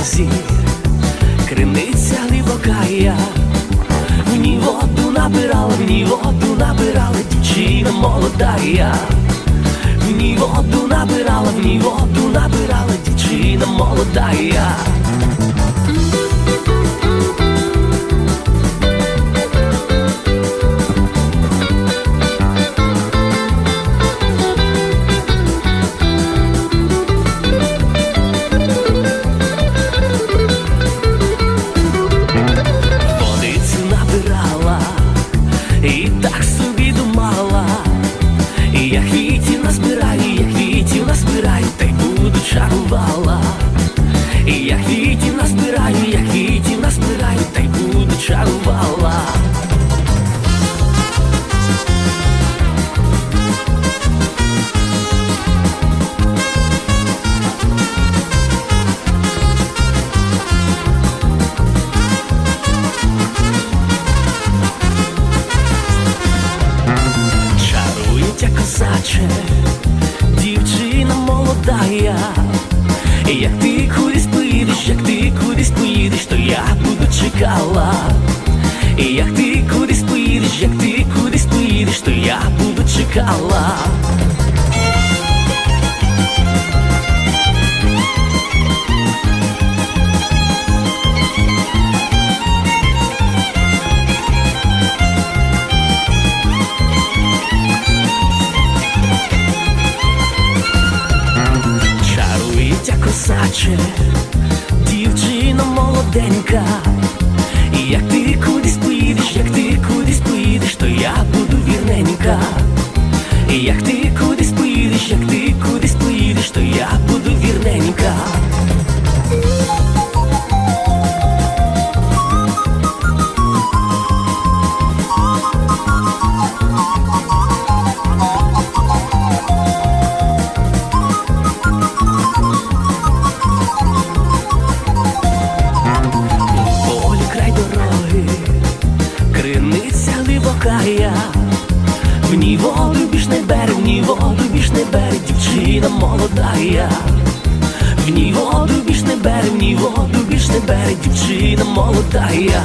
лозі, криниця глибокая, в ній воду набирала, в ній воду набирала, дівчина молодая, в ній воду набирала, в ній воду набирала, дівчина молодая. Чарувала. Я квітів назбираю, я квітів назбираю, та й буду чарувала. Чарується козаче, дівчина молодая. я як ти кудись поїдеш, як ти кудись поїдеш, то я буду чекала. Як ти кудись поїдеш, як ти кудись поїдеш, то я буду чекала. Косаче, дівчина молоденька. Як ти кудись поїдеш, як ти глибокая, в ній воду більш не бере, в ній воду більш не бере, дівчина молодая, в ній воду більш не бере, в ній воду більш не бере, дівчина молодая.